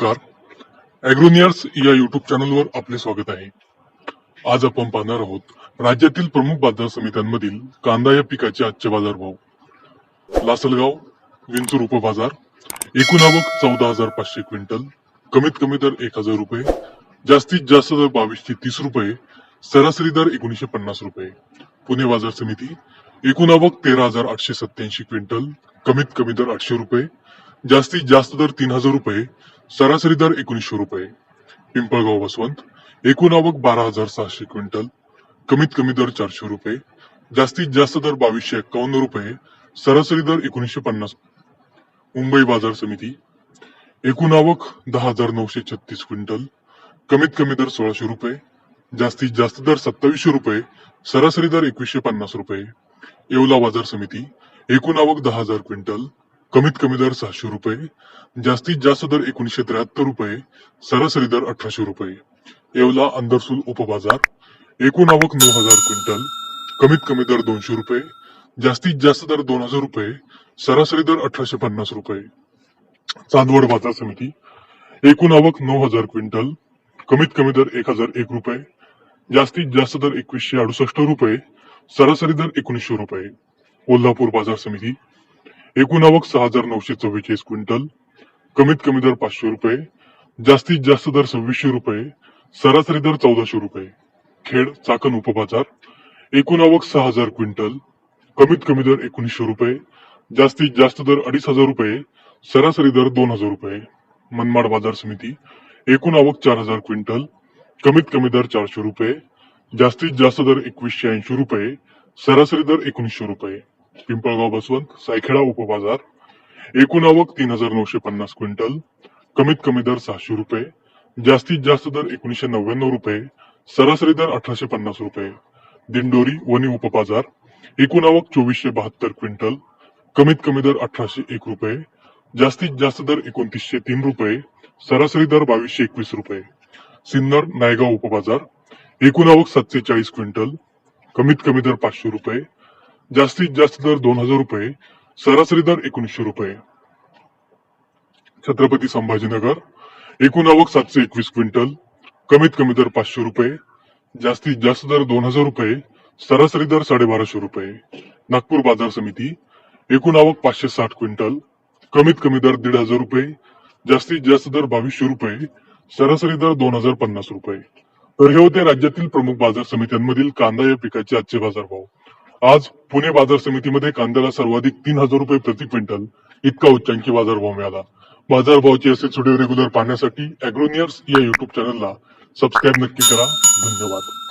नमस्कार. अॅग्रोनियर्स या युट्यूब चॅनलवर आपले स्वागत आहे. आज आपण पाहणार आहोत राज्यातील प्रमुख बाजार समित्यांमधील कांदा या पिकाचे आजचे बाजारभाव. लासलगाव विंचूर उपबाजार एकूण आवक चौदा हजार पाचशे क्विंटल कमीत कमी दर एक हजार रुपये जास्तीत जास्त दर बावीसशे तीस रुपये सरासरी दर एकोणीसशे पन्नास रुपये. पुणे बाजार समिती एकूण आवक तेरा हजार आठशे सत्याऐंशी क्विंटल कमीत कमी दर आठशे रुपये जास्तीत जास्त दर तीन हजार रुपये सरासरी दर एकोणीसशे रुपये. पिंपळगाव वसवंत एकूण आवक बारा हजार सहाशे क्विंटल कमीत कमी दर चारशे रुपये जास्तीत जास्त दर बावीसशे एक्कावन्न रुपये सरासरी दर एकोणीसशे पन्नास. मुंबई बाजार समिती एकूण आवक दहा हजार नऊशे छत्तीस क्विंटल कमीत कमी दर सोळाशे रुपये जास्तीत जास्त दर सत्तावीसशे रुपये सरासरी दर एकवीसशे पन्नास रुपये. येवला बाजार समिती एकूण आवक दहा हजार क्विंटल कमीत कमी दर सहाशे रुपये जास्तीत जास्त दर एकोणीसशे त्र्याहत्तर रुपये सरासरी दर अठराशे रुपये. येवला अंदरसूल उपबाजार एकूण आवक नऊ हजार क्विंटल कमीत कमी दर दोनशे रुपये जास्तीत जास्त दर दोन हजार रुपये सरासरी दर अठराशे पन्नास रुपये. चांदवड बाजार समिती एकूण आवक नऊ हजार क्विंटल कमीत कमी दर एक हजार एक रुपये जास्तीत जास्त दर एकवीसशे अडुसष्ट रुपये सरासरी दर एकोणीसशे रुपये. कोल्हापूर बाजार समिती एकूण आवक सहा हजार नऊशे चव्वेचाळीस क्विंटल कमीत कमी दर पाचशे रुपये जास्तीत जास्त दर सव्वीसशे रुपये सरासरी दर चौदाशे रुपये. खेड चाकण उपबाजार एकूण आवक सहा हजार क्विंटल कमीत कमी दर एकोणीसशे रुपये जास्तीत जास्त दर अडीच हजार रुपये सरासरी दर दोन हजार रुपये. मनमाड बाजार समिती एकूण आवक चार हजार क्विंटल कमीत कमी दर चारशे रुपये जास्तीत जास्त दर एकवीसशे ऐंशी रुपये सरासरी दर एकोणीसशे रुपये. पिंपळगाव बसवंत सायखेडा उपबाजार. एकूण आवक तीन हजार नऊशे पन्नास क्विंटल कमीत कमी दर सहाशे रुपये जास्तीत जास्त दर एकोणीशे नव्याण्णव रुपये सरासरी दर अठराशे पन्नास रुपये. दिंडोरी वनी उपबाजार एकूण आवक चोवीसशे बहात्तर क्विंटल कमीत कमी दर अठराशे एक रुपये जास्तीत जास्त दर एकोणतीसशे तीन रुपये सरासरी दर बावीसशे एकवीस रुपये. सिन्नर नायगाव उपबाजार एकूण आवक सातशे चाळीस क्विंटल कमीत कमी दर पाचशे रुपये जास्तीत जास्त दर दोन हजार रुपये सरासरी दर एकोणीसशे रुपये. छत्रपती संभाजीनगर एकूण आवक सातशे एकवीस क्विंटल कमीत कमी दर पाचशे रुपये जास्तीत जास्त दर दोन हजार रुपये सरासरी दर साडेबाराशे रुपये. नागपूर बाजार समिती एकूण आवक पाचशे साठ क्विंटल कमीत कमी दर दीड हजार रुपये जास्तीत जास्त दर बावीसशे रुपये सरासरी दर दोन हजार पन्नास रुपये. तर हे होते राज्यातील प्रमुख बाजार समित्यांमधील कांदा या पिकाचे आजचे बाजारभाव. आज पुणे बाजार समितीमध्ये कांद्याला सर्वाधिक तीन हजार रुपये प्रति क्विंटल इतका उच्चांकी बाजारभाव मिळाला. बाजारभावाचे असे व्हिडिओ रेग्युलर पाहण्यासाठी अॅग्रोनियर्स या युट्यूब चॅनलला सबस्क्राईब नक्की करा. धन्यवाद.